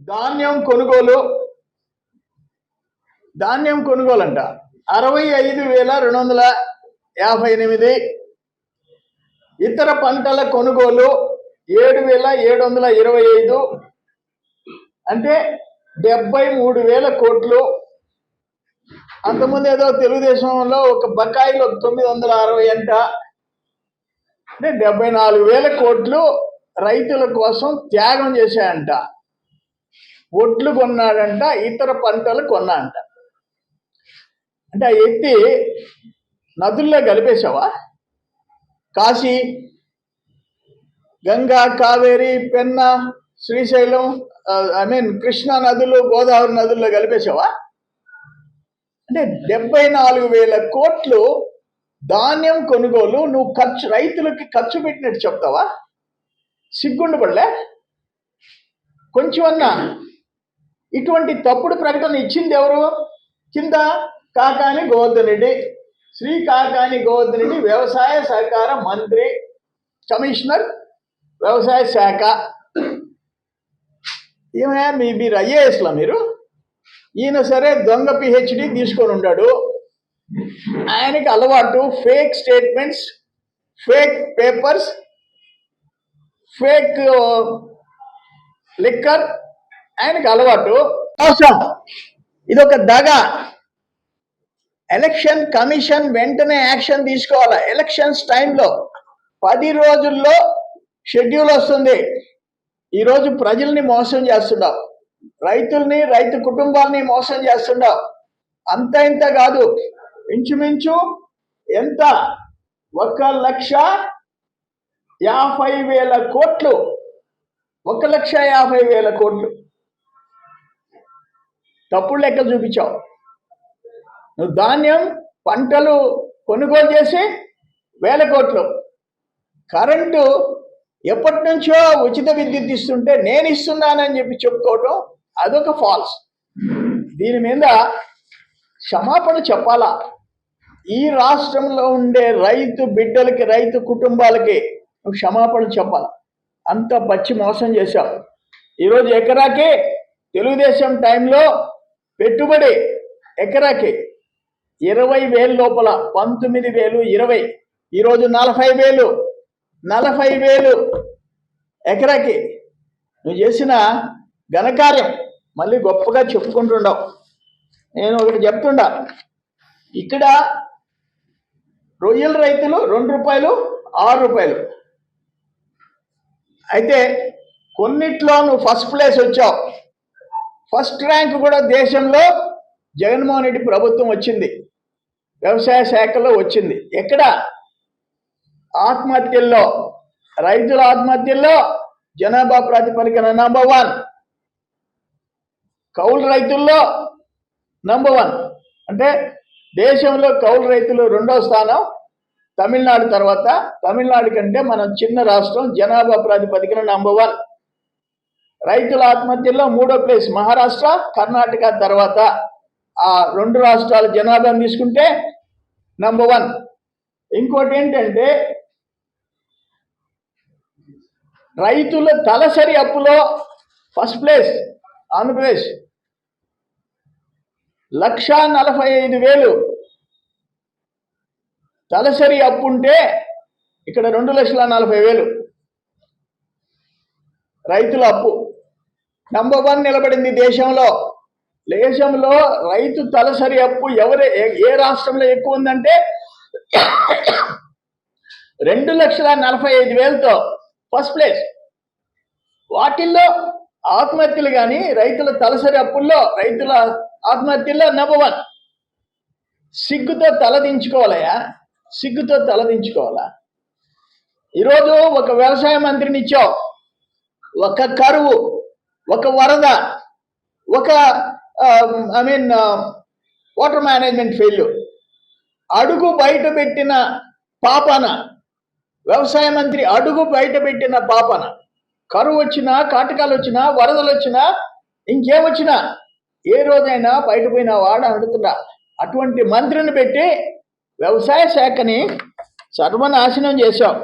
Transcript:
ధాన్యం కొనుగోలు. ధాన్యం కొనుగోలు అంట అరవై ఐదు వేల రెండు వందల యాభై ఎనిమిది. ఇతర పంటల కొనుగోలు ఏడు వేల ఏడు వందల ఇరవై ఐదు. అంటే డెబ్బై మూడు వేల కోట్లు. అంతకుముందు ఏదో తెలుగుదేశంలో ఒక బకాయిలు ఒక తొమ్మిది వందల అరవై అంట. అంటే డెబ్బై నాలుగు వేల కోట్లు రైతుల కోసం త్యాగం చేశాయంట. ఒడ్లు కొన్నాడంట ఇతర పంటలు కొన్నాడంట. అంటే ఆ ఎత్తి నదుల్లో కలిపేశావా? కాశీ గంగా కావేరి పెన్న శ్రీశైలం ఐ మీన్ కృష్ణా నదులు గోదావరి నదుల్లో కలిపేశావా? అంటే డెబ్బై నాలుగు వేల కోట్లు ధాన్యం కొనుగోలు నువ్వు ఖర్చు రైతులకి ఖర్చు పెట్టినట్టు చెప్తావా? సిగ్గుండు పడలే కొంచెమన్నా ఇటువంటి తప్పుడు ప్రకటన ఇచ్చింది ఎవరు? కింద కాకాని గోవర్ధన్ రెడ్డి శ్రీ కాకాని గోవర్ధన్ రెడ్డి వ్యవసాయ సహకార మంత్రి కమిషనర్ వ్యవసాయ శాఖ. ఏమయ్యా మీ మీరు ఐఏఎస్లా మీరు? ఈయన సరే దొంగ పిహెచ్డి తీసుకొని ఉన్నాడు ఆయనకి అలవాటు fake statements fake papers fake liquor ఆయనకి అలవాటు. మోసం ఇదొక దగ. ఎలక్షన్ కమిషన్ వెంటనే యాక్షన్ తీసుకోవాలి? ఎలక్షన్స్ టైంలో పది రోజుల్లో షెడ్యూల్ వస్తుంది. ఈరోజు ప్రజల్ని మోసం చేస్తున్నావు రైతుల్ని రైతు కుటుంబాల్ని మోసం చేస్తున్నావు అంత ఇంత కాదు. ఇంచుమించు ఎంత? ఒక లక్ష యాభై వేల కోట్లు. ఒక లక్ష యాభై వేల కోట్లు. తప్పుడు లెక్క చూపించావు. నువ్వు ధాన్యం పంటలు కొనుగోలు చేసి వేల కోట్లు. కరెంటు ఎప్పటి నుంచో ఉచిత విద్యుత్ ఇస్తుంటే నేను ఇస్తున్నానని చెప్పి చెప్పుకోవటం అదొక ఫాల్స్ దీని మీద క్షమాపణ చెప్పాలా? ఈ రాష్ట్రంలో ఉండే రైతు బిడ్డలకి రైతు కుటుంబాలకి నువ్వు క్షమాపణ చెప్పాలి? అంత పచ్చి మోసం చేశావు. ఈరోజు ఎకరాకి తెలుగుదేశం టైంలో పెట్టుబడి ఎకరాకి ఇరవై వేలు లోపల పంతొమ్మిది వేలు ఇరవై. ఈరోజు నలభై వేలు. నలభై వేలు ఎకరాకి. నువ్వు చేసిన ఘనకార్యం మళ్ళీ గొప్పగా చెప్పుకుంటుండవు. నేను ఒకటి చెప్తుండా. ఇక్కడ రొయ్యల రైతులు రెండు రూపాయలు ఆరు రూపాయలు. అయితే కొన్నిట్లో నువ్వు ఫస్ట్ ప్లేస్ వచ్చావు. ఫస్ట్ ర్యాంక్ కూడా దేశంలో జగన్మోహన్ రెడ్డి ప్రభుత్వం వచ్చింది. వ్యవసాయ శాఖలో వచ్చింది. ఎక్కడ? ఆత్మహత్యల్లో. రైతుల ఆత్మహత్యల్లో జనాభా ప్రాతిపదికన నంబర్ వన్ కౌలు రైతుల్లో నంబర్ వన్ అంటే దేశంలో కౌలు రైతులు రెండో స్థానం తమిళనాడు తర్వాత. తమిళనాడు కంటే మనం చిన్న రాష్ట్రం జనాభా ప్రాతిపదికన నంబర్ వన్ రైతుల ఆత్మహత్యల్లో మూడో ప్లేస్ మహారాష్ట్ర కర్ణాటక తర్వాత. ఆ రెండు రాష్ట్రాల జనాభాను తీసుకుంటే నంబర్ వన్ ఇంకోటి ఏంటంటే రైతుల తలసరి అప్పులో ఫస్ట్ ప్లేస్ ఆంధ్రప్రదేశ్. లక్ష నలభై ఐదు వేలు. తలసరి అప్పు ఉంటే ఇక్కడ రెండు లక్షల నలభై వేలు. రైతుల అప్పు. నంబర్ వన్ నిలబడింది దేశంలో. దేశంలో రైతు తలసరి అప్పు ఎవరు ఏ- ఏ రాష్ట్రంలో ఎక్కువ ఉందంటే రెండు లక్షల నలభై ఐదు వేలతో ఫస్ట్ ప్లేస్ వాటిల్లో ఆత్మహత్యలు కానీ రైతుల తలసరి అప్పుల్లో రైతుల ఆత్మహత్యల్లో నెంబర్ వన్ సిగ్గుతో తలదించుకోవాలయా సిగ్గుతో తలదించుకోవాలా ఈరోజు ఒక వ్యవసాయ మంత్రిని ఇచ్చావు ఒక కరువు. ఒక వరద ఒక I mean water management failure అడుగు బయట పెట్టిన పాపన వ్యవసాయ మంత్రి అడుగు బయట పెట్టిన పాపన కరువు వచ్చినా కాటకాలు వచ్చినా వరదలు వచ్చినా ఇంకేమొచ్చినా ఏ రోజైనా బయట పోయిన వాడు అడుగుతున్నా. అటువంటి మంత్రిని పెట్టి వ్యవసాయ శాఖని సర్వనాశనం చేశాం.